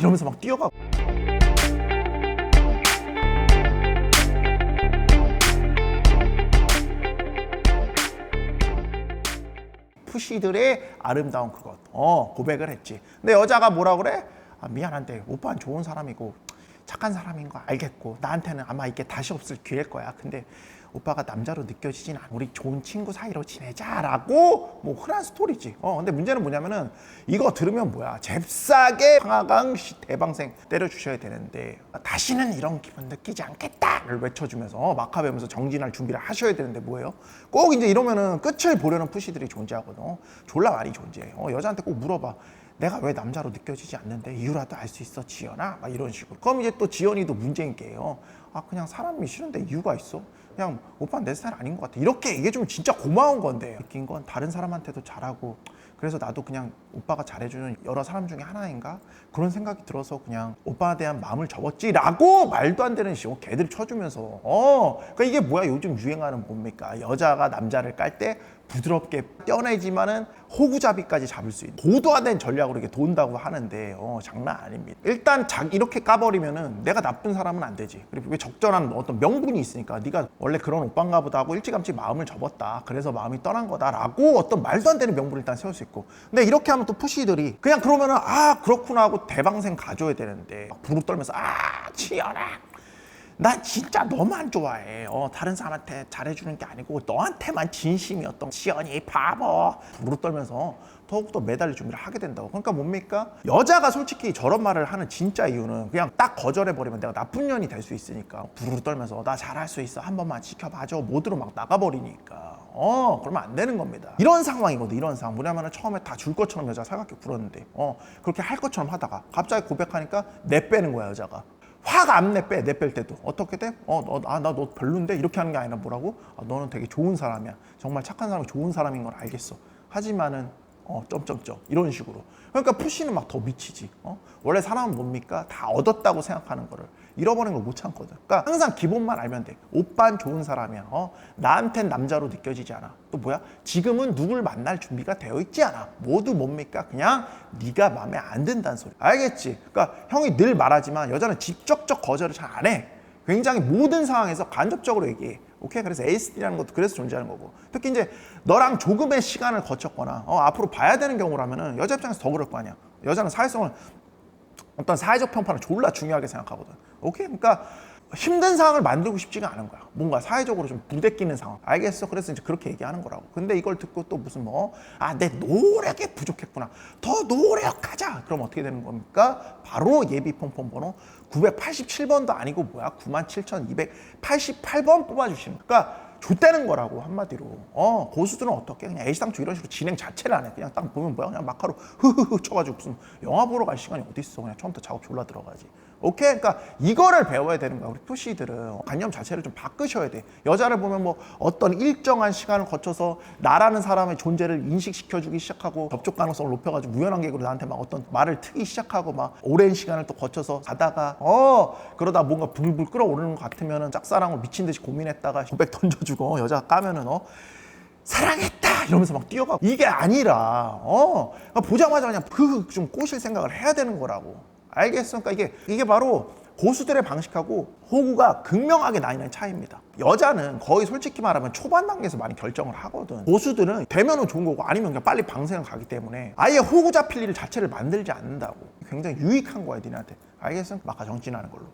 이러면서 막 뛰어가고. 푸시들의 아름다운 그것. 어 고백을 했지. 근데 여자가 뭐라 그래? 아, 미안한데 오빠는 좋은 사람이고 착한 사람인 거 알겠고 나한테는 아마 이게 다시 없을 기회일 거야. 근데 오빠가 남자로 느껴지진 않아. 우리 좋은 친구 사이로 지내자라고 뭐 흔한 스토리지. 어 근데 문제는 뭐냐면은 이거 들으면 뭐야? 잽싸게 씨 대방생 때려주셔야 되는데 다시는 이런 기분 느끼지 않겠다를 외쳐주면서 어, 마카베면서 정진할 준비를 하셔야 되는데 뭐예요? 꼭 이제 이러면은 끝을 보려는 푸시들이 존재하거든. 어, 졸라 많이 존재해 어, 여자한테 꼭 물어봐 내가 왜 남자로 느껴지지 않는데 이유라도 알 수 있어 지연아? 막 이런 식으로. 그럼 이제 또 지연이도 문제인 게요. 아 그냥 사람이 싫은데 이유가 있어? 그냥 오빠는 내 스타일 아닌 것 같아. 이렇게 이게 좀 진짜 고마운 건데. 느낀 건 다른 사람한테도 잘하고 그래서 나도 그냥 오빠가 잘해주는 여러 사람 중에 하나인가? 그런 생각이 들어서 그냥 오빠에 대한 마음을 접었지라고 말도 안 되는 식으로 개들 쳐주면서. 어 그러니까 이게 뭐야? 요즘 유행하는 뭡니까. 여자가 남자를 깔 때 부드럽게 떼어내지만은 호구잡이까지 잡을 수 있는 고도화된 전략으로 이게 돈다고 하는데 어 장난 아닙니다. 일단 자, 이렇게 까버리면은 내가 나쁜 사람은 안 되지. 그리고 왜 적절한 어떤 명분이 있으니까 네가 원래 그런 오빠인가 보다 하고 일찌감치 마음을 접었다. 그래서 마음이 떠난 거다라고 어떤 말도 안 되는 명분을 일단 세울 수 있고. 근데 이렇게 하면 또 푸시들이 그냥 그러면은 아 그렇구나 하고 대방생 가져야 되는데 막 부르 떨면서 아 치열아 나 진짜 너만 좋아해. 어, 다른 사람한테 잘해주는 게 아니고 너한테만 진심이었던 시연이 바보. 부르 떨면서 더욱더 매달릴 준비를 하게 된다고. 그러니까 뭡니까? 여자가 솔직히 저런 말을 하는 진짜 이유는 그냥 딱 거절해버리면 내가 나쁜 년이 될 수 있으니까 부르르 떨면서 나 잘할 수 있어. 한 번만 지켜봐줘. 모드로 막 나가버리니까. 어, 그러면 안 되는 겁니다. 이런 상황이거든, 이런 상황. 뭐냐면은 처음에 다 줄 것처럼 여자가 살갑게 굴었는데, 어, 그렇게 할 것처럼 하다가 갑자기 고백하니까 내 빼는 거야, 여자가. 화가 안 내빼 내뺄 때도 어떻게 돼? 어 너 아 나 너 별론데 이렇게 하는 게 아니라 뭐라고? 아, 너는 되게 좋은 사람이야 정말 착한 사람이 좋은 사람인 건 알겠어 하지만은 어 점점점. 이런 식으로. 그러니까 푸시는 막 더 미치지. 어? 원래 사람은 뭡니까? 다 얻었다고 생각하는 거를. 잃어버린 걸 못 참거든. 그러니까 항상 기본만 알면 돼. 오빠는 좋은 사람이야. 어? 나한텐 남자로 느껴지지 않아. 또 뭐야? 지금은 누굴 만날 준비가 되어 있지 않아. 모두 뭡니까? 그냥 네가 마음에 안 든다는 소리. 알겠지? 그러니까 형이 늘 말하지만 여자는 직접적 거절을 잘 안 해. 굉장히 모든 상황에서 간접적으로 얘기해 오케이 그래서 ASD라는 것도 그래서 존재하는 거고 특히 이제 너랑 조금의 시간을 거쳤거나 어, 앞으로 봐야 되는 경우라면은 여자 입장에서 더 그럴 거 아니야 여자는 사회성을 어떤 사회적 평판을 졸라 중요하게 생각하거든. 오케이? 그러니까 힘든 상황을 만들고 싶지가 않은 거야. 뭔가 사회적으로 좀 부대끼는 상황. 알겠어. 그래서 이제 그렇게 얘기하는 거라고. 근데 이걸 듣고 또 무슨 뭐, 아, 내 노력이 부족했구나. 더 노력하자. 그럼 어떻게 되는 겁니까? 바로 예비 폰폰 번호 987번도 아니고 뭐야? 97,288번 뽑아주시는. 그러니까 좆되는 거라고 한마디로 어 고수들은 어떻게 그냥 애시당초 이런 식으로 진행 자체를 안 해 그냥 딱 보면 뭐야 그냥 마카로 흐흐흐 쳐가지고 무슨 영화 보러 갈 시간이 어디 있어 그냥 처음부터 작업 졸라 들어가지 오케이? 그러니까 이거를 배워야 되는 거야 우리 푸시들은. 관념 자체를 좀 바꾸셔야 돼. 여자를 보면 뭐 어떤 일정한 시간을 거쳐서 나라는 사람의 존재를 인식시켜 주기 시작하고 접촉 가능성을 높여 가지고 무연한객으로 나한테 막 어떤 말을 트기 시작하고 막 오랜 시간을 또 거쳐서 가다가 어 그러다 뭔가 불불 끓어오르는 것 같으면은 짝사랑을 미친 듯이 고민했다가 고백 던져주고 여자가 까면은 어 사랑했다! 이러면서 막 뛰어가고. 이게 아니라 어 보자마자 그냥 그 좀 꼬실 생각을 해야 되는 거라고 알겠어 그러니까 이게 이게 바로 고수들의 방식하고 호구가 극명하게 나뉘는 차이입니다. 여자는 거의 솔직히 말하면 초반 단계에서 많이 결정을 하거든. 고수들은 되면은 좋은 거고 아니면 그냥 빨리 방생을 가기 때문에 아예 호구 잡힐 일 자체를 만들지 않는다고. 굉장히 유익한 거야, 니네한테. 알겠어? 막가 정진하는 걸로.